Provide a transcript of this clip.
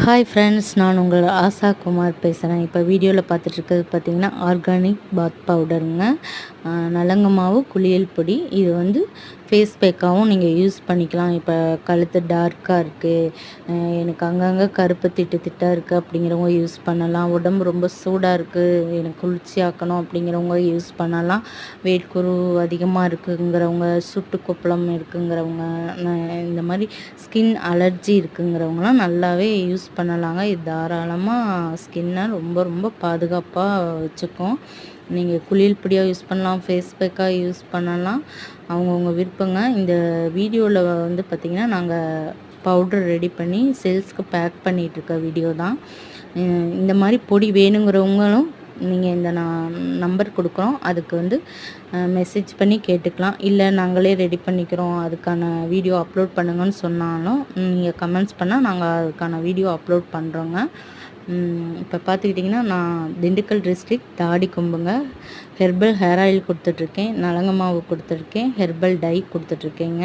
Hi friends நான் உங்கள் ஆசா குமார் பேசுகிறேன் இப்போ வீடியோவில் பார்த்துட்ருக்கிறது பார்த்தீங்கன்னா ஆர்கானிக் பாத் பவுடருங்க நலங்க மாவு குளியல் பொடி. இது வந்து ஃபேஸ் பேக்காகவும் நீங்கள் யூஸ் பண்ணிக்கலாம். இப்போ கழுத்து டார்க்காக இருக்குது எனக்கு அங்கங்கே கருப்பு திட்டு திட்டாக இருக்குது அப்படிங்கிறவங்க யூஸ் பண்ணலாம். உடம்பு ரொம்ப சூடாக இருக்குது எனக்கு குளிர்ச்சியாக்கணும் அப்படிங்கிறவங்க யூஸ் பண்ணலாம். வேட்குரு அதிகமாக இருக்குங்கிறவங்க சுட்டு கொப்பளம் இருக்குங்கிறவங்க இந்த மாதிரி ஸ்கின் அலர்ஜி இருக்குங்கிறவங்களாம் நல்லாவே யூஸ் பண்ணலாங்க. இது தாராளமாக ஸ்கின்னை ரொம்ப ரொம்ப பாதுகாப்பாக வச்சுக்கும். நீங்கள் குளியல் பொடியாக யூஸ் பண்ணலாம் ஃபேஸ் பேக்காக யூஸ் பண்ணலாம். அவங்கவுங்க விருப்பங்க. இந்த வீடியோவில் வந்து பார்த்திங்கன்னா நாங்கள் பவுடர் ரெடி பண்ணி சேல்ஸ்க்கு பேக் பண்ணிகிட்ருக்க வீடியோ தான். இந்த மாதிரி பொடி வேணுங்கிறவங்களும் நீங்கள் இந்த நான் நம்பர் கொடுக்குறோம். அதுக்கு வந்து மெசேஜ் பண்ணி கேட்டுக்கலாம். இல்லை நாங்களே ரெடி பண்ணிக்கிறோம். அதுக்கான வீடியோ அப்லோட் பண்ணுங்கன்னு சொன்னாலும் நீங்கள் கமெண்ட்ஸ் பண்ணால் நாங்கள் அதுக்கான வீடியோ அப்லோட் பண்ணுறோங்க இப்போ பார்த்துக்கிட்டிங்கன்னா நான் திண்டுக்கல் டிஸ்ட்ரிக் தாடி கும்புங்க. ஹெர்பல் ஹேர் ஆயில் கொடுத்துட்ருக்கேன் நலங்க மாவு கொடுத்துருக்கேன் ஹெர்பல் டை கொடுத்துட்ருக்கேங்க